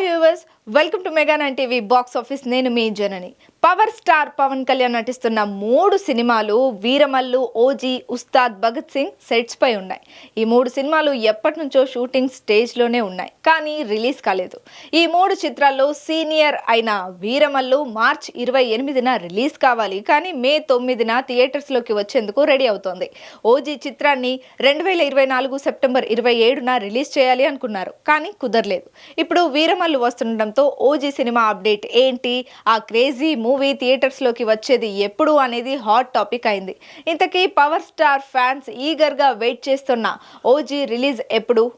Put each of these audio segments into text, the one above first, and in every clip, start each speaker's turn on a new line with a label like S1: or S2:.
S1: viewers. Welcome to Mega nine TV box office. నేను మీ Janani. Power star Pawan Kalyan నటిస్తున్న మూడు సినిమాలు వీరమల్లు ఓజీ ఉస్తాద్ భగత్ సింగ్ సెట్స్ పై ఉన్నాయి. ఈ మూడు సినిమాలు ఎప్పటి నుంచో షూటింగ్ స్టేజ్లోనే ఉన్నాయి కానీ రిలీజ్ కాలేదు. ఈ మూడు చిత్రాల్లో సీనియర్ అయిన వీరమల్లు మార్చ్ ఇరవై ఎనిమిదిన రిలీజ్ కావాలి కానీ మే తొమ్మిదిన థియేటర్స్లోకి వచ్చేందుకు రెడీ అవుతోంది. ఓజీ చిత్రాన్ని రెండు వేల ఇరవై నాలుగు సెప్టెంబర్ ఇరవై ఏడున రిలీజ్ చేయాలి అనుకున్నారు కానీ కుదరలేదు. ఇప్పుడు వీరమల్లు వస్తుండటంతో ఓజీ సినిమా అప్డేట్. ఏంటి? ఆ క్రేజీ మూవీ థియేటర్స్లోకి వచ్చేది ఎప్పుడు అనేది హాట్ టాపిక్ అయింది. ఇంతకీ పవర్ స్టార్ ఫ్యాన్స్ ఈగర్గా వెయిట్ చేస్తున్న ఓజీ రిలీజ్ ఎప్పుడు?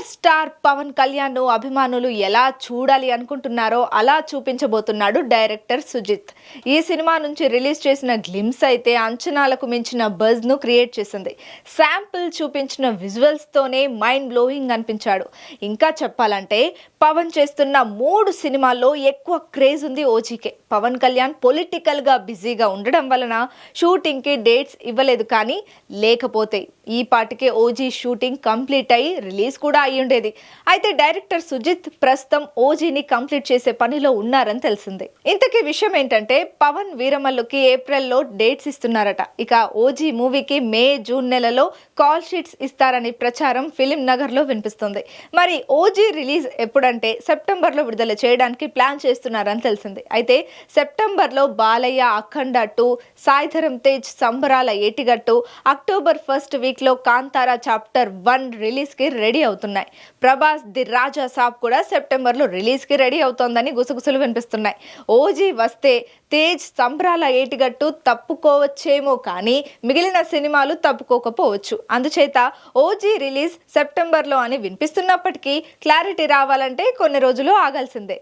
S1: పవర్ స్టార్ పవన్ కళ్యాణ్ను అభిమానులు ఎలా చూడాలి అనుకుంటున్నారో అలా చూపించబోతున్నాడు డైరెక్టర్ సుజిత్. ఈ సినిమా నుంచి రిలీజ్ చేసిన గ్లిమ్స్ అయితే అంచనాలకు మించిన బజ్ను క్రియేట్ చేసింది. శాంపుల్ చూపించిన విజువల్స్ తోనే మైండ్ బ్లోయింగ్ అనిపించాడు. ఇంకా చెప్పాలంటే పవన్ చేస్తున్న మూడు సినిమాల్లో ఎక్కువ క్రేజ్ ఉంది ఓజీకే. పవన్ కళ్యాణ్ పొలిటికల్గా బిజీగా ఉండడం వలన షూటింగ్కి డేట్స్ ఇవ్వలేదు కానీ లేకపోతే ఈ పాటికే ఓజీ షూటింగ్ కంప్లీట్ అయి రిలీజ్ కూడా అయి ఉండేది. అయితే డైరెక్టర్ సుజిత్ ప్రస్తుతం ఓజీని కంప్లీట్ చేసే పనిలో ఉన్నారని తెలిసింది. ఇంతకీ విషయం ఏంటంటే పవన్ వీరమల్లుకి ఏప్రిల్లో డేట్స్ ఇస్తున్నారట. ఇక ఓజీ మూవీకి మే జూన్ నెలలో కాల్ షీట్స్ ఇస్తారని ప్రచారం ఫిలిం నగర్లో వినిపిస్తుంది. మరి ఓజీ రిలీజ్ ఎప్పుడంటే సెప్టెంబర్లో విడుదల చేయడానికి ప్లాన్ చేస్తున్నారని తెలిసింది. అయితే సెప్టెంబర్లో Balayya Akhanda two Saidharam Tej Sambarala Yetigattu October first వీక్లో కాంతారా చాప్టర్ వన్ రిలీజ్కి రెడీ అవుతుంది అవుతున్నాయి ప్రభాస్ ది రాజా సాబ్ కూడా సెప్టెంబర్లో రిలీజ్కి రిలీజ్కి రెడీ అవుతోందని గుసగుసలు వినిపిస్తున్నాయి. ఓజీ వస్తే తేజ్ సంబరాల ఏటిగట్టు తప్పుకోవచ్చేమో కానీ మిగిలిన సినిమాలు తప్పుకోకపోవచ్చు. అందుచేత ఓజీ రిలీజ్ సెప్టెంబర్లో అని వినిపిస్తున్నప్పటికీ క్లారిటీ రావాలంటే కొన్ని రోజులు ఆగాల్సిందే.